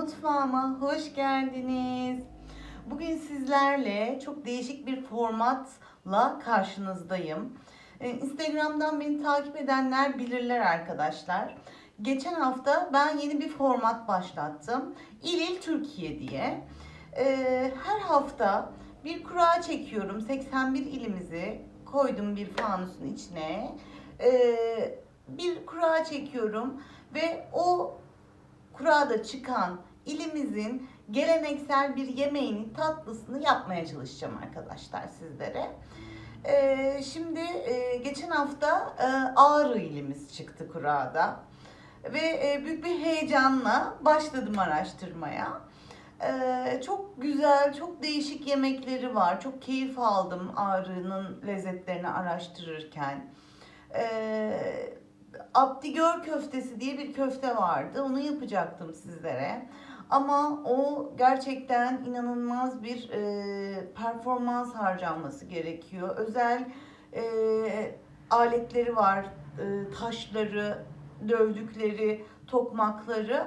mutfağıma hoş geldiniz. Bugün sizlerle çok değişik bir formatla karşınızdayım. Ee, Instagram'dan beni takip edenler bilirler arkadaşlar. Geçen hafta ben yeni bir format başlattım. İl İl Türkiye diye. Ee, her hafta bir kura çekiyorum. 81 ilimizi koydum bir fanusun içine. Ee, bir kura çekiyorum ve o kurada çıkan ilimizin geleneksel bir yemeğini, tatlısını yapmaya çalışacağım arkadaşlar sizlere. Ee, şimdi e, geçen hafta e, Ağrı ilimiz çıktı kurada ve e, büyük bir heyecanla başladım araştırmaya. Ee, çok güzel, çok değişik yemekleri var. Çok keyif aldım Ağrı'nın lezzetlerini araştırırken. Ee, Abdigör köftesi diye bir köfte vardı. Onu yapacaktım sizlere. Ama o gerçekten inanılmaz bir e, performans harcanması gerekiyor. Özel e, aletleri var. E, taşları, dövdükleri, tokmakları.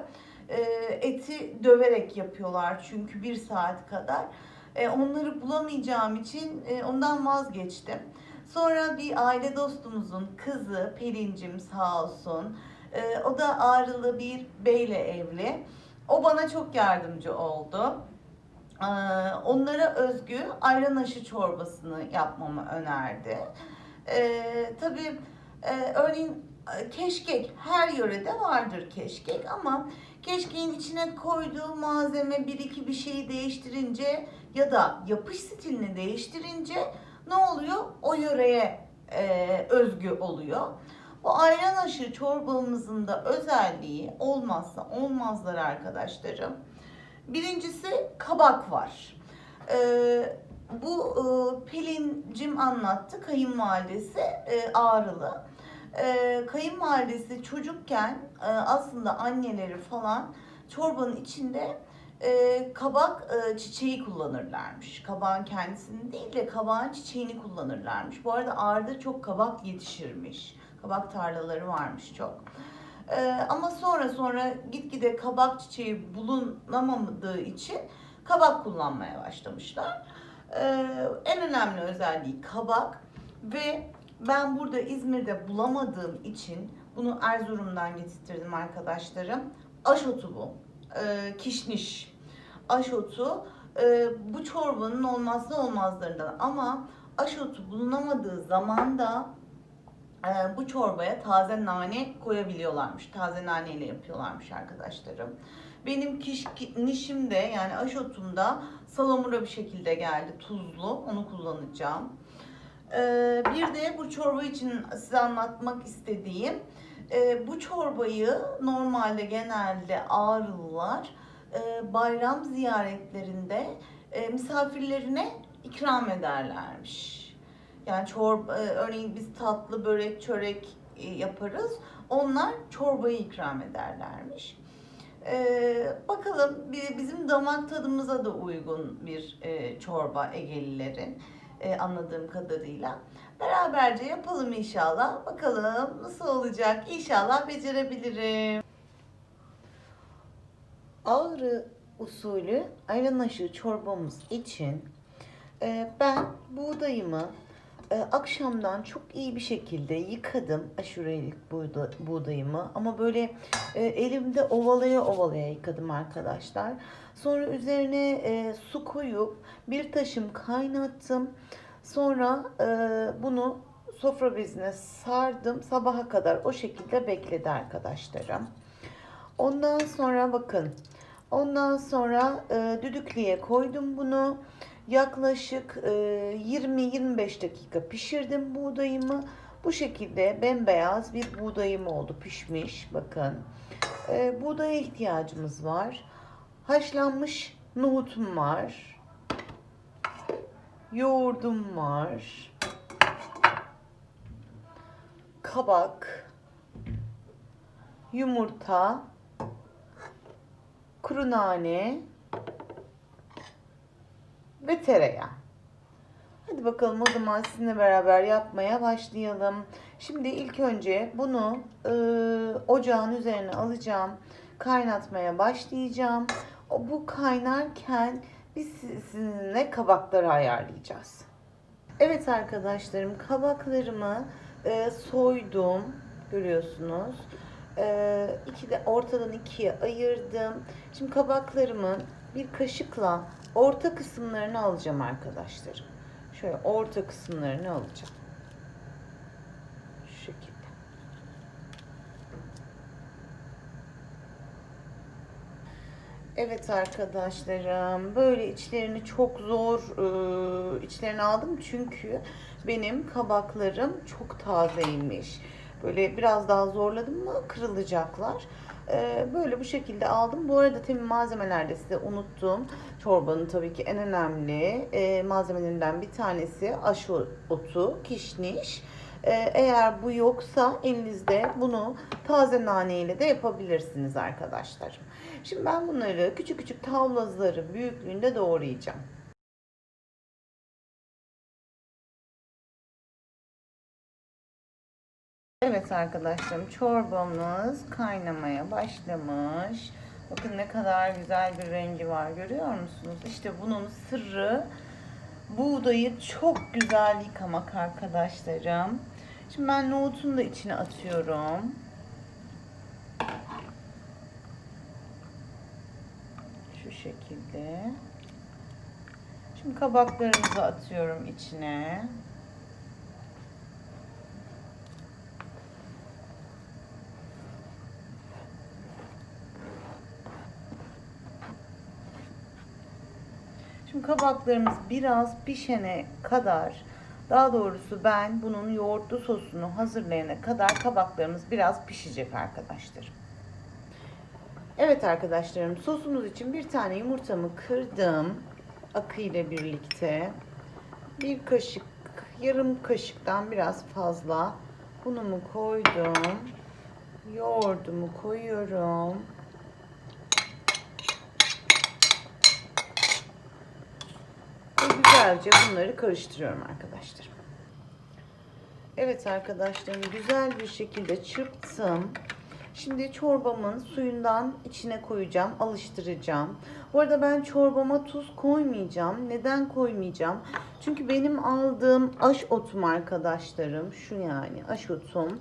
E, eti döverek yapıyorlar çünkü bir saat kadar. E, onları bulamayacağım için e, ondan vazgeçtim. Sonra bir aile dostumuzun kızı Pelincim sağ olsun. e, o da Ağrılı bir beyle evli. O bana çok yardımcı oldu. E, onlara özgü ayran aşı çorbasını yapmamı önerdi. E, tabii e, örneğin e, keşkek her yörede vardır keşkek ama keşkeğin içine koyduğu malzeme bir iki bir şeyi değiştirince ya da yapış stilini değiştirince ne oluyor? O yöreye e, özgü oluyor. Bu ayran aşı çorbamızın da özelliği olmazsa olmazları arkadaşlarım. Birincisi kabak var. E, bu e, Pelincim anlattı kayınvalidesi e, Ağrılı. E, kayınvalidesi çocukken e, aslında anneleri falan çorbanın içinde e, kabak e, çiçeği kullanırlarmış. Kabağın kendisini değil de kabağın çiçeğini kullanırlarmış. Bu arada Ağrı'da çok kabak yetişirmiş. Kabak tarlaları varmış çok. E, ama sonra sonra gitgide kabak çiçeği bulunamadığı için kabak kullanmaya başlamışlar. E, en önemli özelliği kabak ve ben burada İzmir'de bulamadığım için bunu Erzurum'dan getirdim arkadaşlarım. Aşotu bu. E, kişniş aşotu e, bu çorbanın olmazsa olmazlarından ama aşotu bulunamadığı zaman da e, bu çorbaya taze nane koyabiliyorlarmış. Taze nane ile yapıyorlarmış arkadaşlarım. Benim kişnişim de yani aşotumda salamura bir şekilde geldi tuzlu. Onu kullanacağım. E, bir de bu çorba için size anlatmak istediğim e, bu çorbayı normalde genelde Ağrılılar e, bayram ziyaretlerinde e, misafirlerine ikram ederlermiş. Yani çorba, e, örneğin biz tatlı, börek, çörek e, yaparız. Onlar çorbayı ikram ederlermiş. E, bakalım bi- bizim damak tadımıza da uygun bir e, çorba Egelilerin e, anladığım kadarıyla. Beraberce yapalım inşallah. Bakalım nasıl olacak. İnşallah becerebilirim. Ağrı usulü ayran aşı çorbamız için e, ben buğdayımı akşamdan çok iyi bir şekilde yıkadım aşurelik buğda, buğdayımı ama böyle e, elimde ovalaya ovalaya yıkadım arkadaşlar. Sonra üzerine e, su koyup bir taşım kaynattım. Sonra e, bunu sofra bezine sardım. Sabaha kadar o şekilde bekledi arkadaşlarım. Ondan sonra bakın. Ondan sonra e, düdüklüye koydum bunu. Yaklaşık e, 20-25 dakika pişirdim buğdayımı. Bu şekilde bembeyaz bir buğdayım oldu pişmiş. Bakın. E, buğdaya ihtiyacımız var. Haşlanmış nohutum var. Yoğurdum var. Kabak. Yumurta kuru nane ve tereyağı. Hadi bakalım o zaman sizinle beraber yapmaya başlayalım. Şimdi ilk önce bunu e, ocağın üzerine alacağım. kaynatmaya başlayacağım. O bu kaynarken biz sizinle kabakları ayarlayacağız. Evet arkadaşlarım kabaklarımı e, soydum görüyorsunuz. E, iki de ortadan ikiye ayırdım. Şimdi kabaklarımın bir kaşıkla orta kısımlarını alacağım arkadaşlarım. Şöyle orta kısımlarını alacağım. Şekilde. Evet arkadaşlarım böyle içlerini çok zor e, içlerini aldım çünkü benim kabaklarım çok tazeymiş. Böyle biraz daha zorladım mı kırılacaklar. E, böyle bu şekilde aldım. Bu arada tabii malzemelerde size unuttum. Çorbanın tabii ki en önemli e, malzemelerinden bir tanesi aşotu, kişniş. E, eğer bu yoksa elinizde bunu taze nane ile de yapabilirsiniz arkadaşlar. Şimdi ben bunları küçük küçük tavlazları büyüklüğünde doğrayacağım. Evet arkadaşlarım çorbamız kaynamaya başlamış. Bakın ne kadar güzel bir rengi var görüyor musunuz? İşte bunun sırrı buğdayı çok güzel yıkamak arkadaşlarım. Şimdi ben nohutunu da içine atıyorum. Şu şekilde. Şimdi kabaklarımızı atıyorum içine. Şimdi kabaklarımız biraz pişene kadar daha doğrusu ben bunun yoğurtlu sosunu hazırlayana kadar kabaklarımız biraz pişecek arkadaşlar. Evet arkadaşlarım sosumuz için bir tane yumurtamı kırdım. Akı ile birlikte. Bir kaşık, yarım kaşıktan biraz fazla unumu koydum. Yoğurdumu koyuyorum. Ve güzelce bunları karıştırıyorum arkadaşlar. Evet arkadaşlarım güzel bir şekilde çırptım. Şimdi çorbamın suyundan içine koyacağım, alıştıracağım. Bu arada ben çorbama tuz koymayacağım. Neden koymayacağım? Çünkü benim aldığım aş otum arkadaşlarım, şu yani aş otum,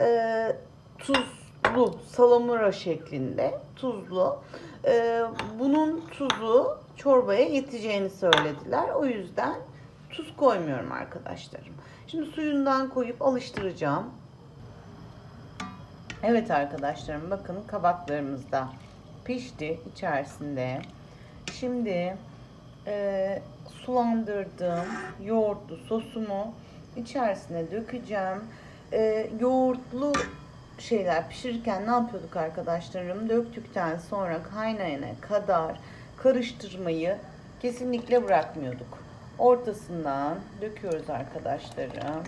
e, tuzlu, salamura şeklinde tuzlu. E, bunun tuzu çorbaya yeteceğini söylediler. O yüzden tuz koymuyorum arkadaşlarım. Şimdi suyundan koyup alıştıracağım. Evet arkadaşlarım bakın kabaklarımız da pişti içerisinde. Şimdi e, sulandırdığım yoğurtlu sosumu içerisine dökeceğim. E, yoğurtlu şeyler pişirirken ne yapıyorduk arkadaşlarım? Döktükten sonra kaynayana kadar karıştırmayı kesinlikle bırakmıyorduk. Ortasından döküyoruz arkadaşlarım.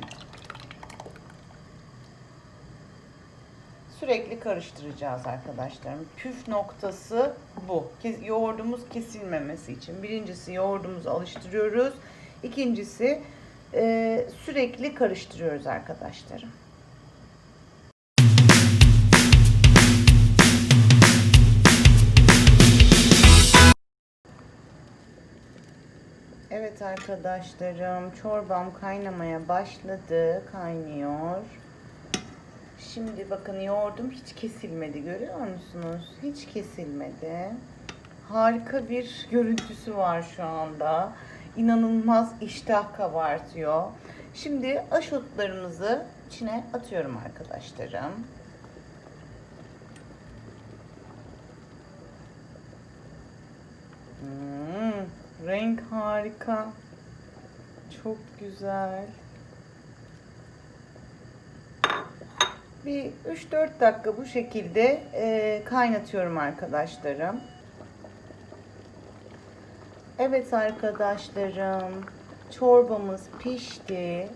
Sürekli karıştıracağız arkadaşlarım. Püf noktası bu. Yoğurdumuz kesilmemesi için. Birincisi yoğurdumuzu alıştırıyoruz. İkincisi sürekli karıştırıyoruz arkadaşlarım. Evet arkadaşlarım çorbam kaynamaya başladı. Kaynıyor. Şimdi bakın yoğurdum hiç kesilmedi görüyor musunuz? Hiç kesilmedi. Harika bir görüntüsü var şu anda. İnanılmaz iştah kabartıyor. Şimdi aşotlarımızı içine atıyorum arkadaşlarım. Hmm, renk harika. Çok güzel. Bir 3-4 dakika bu şekilde e, kaynatıyorum arkadaşlarım. Evet arkadaşlarım, çorbamız pişti.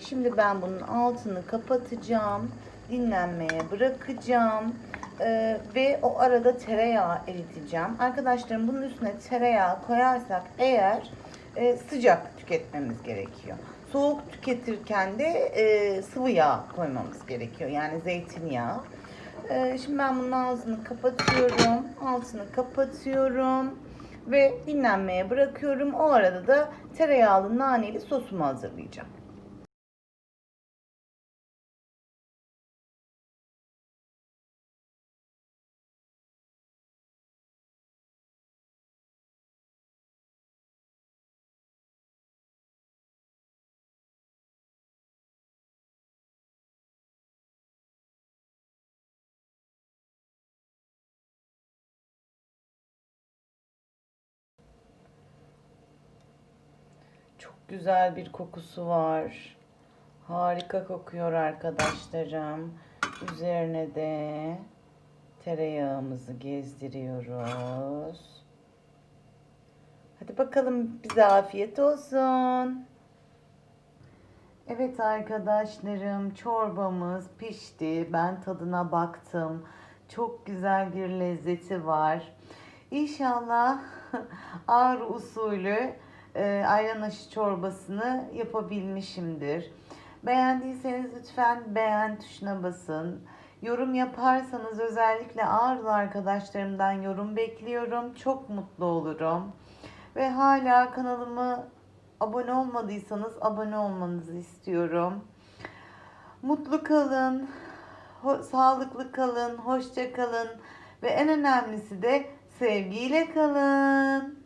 Şimdi ben bunun altını kapatacağım, dinlenmeye bırakacağım E, ve o arada tereyağı eriteceğim. Arkadaşlarım bunun üstüne tereyağı koyarsak eğer e, sıcak tüketmemiz gerekiyor. Soğuk tüketirken de e, sıvı yağ koymamız gerekiyor. Yani zeytinyağı. Ee, şimdi ben bunun ağzını kapatıyorum. Altını kapatıyorum. Ve dinlenmeye bırakıyorum. O arada da tereyağlı naneli sosumu hazırlayacağım. Güzel bir kokusu var. Harika kokuyor arkadaşlarım. Üzerine de tereyağımızı gezdiriyoruz. Hadi bakalım bize afiyet olsun. Evet arkadaşlarım çorbamız pişti. Ben tadına baktım. Çok güzel bir lezzeti var. İnşallah ağrı usulü e, ayran aşı çorbasını yapabilmişimdir. Beğendiyseniz lütfen beğen tuşuna basın. Yorum yaparsanız özellikle ağrılı arkadaşlarımdan yorum bekliyorum. Çok mutlu olurum. Ve hala kanalımı abone olmadıysanız abone olmanızı istiyorum. Mutlu kalın, sağlıklı kalın, hoşça kalın ve en önemlisi de sevgiyle kalın.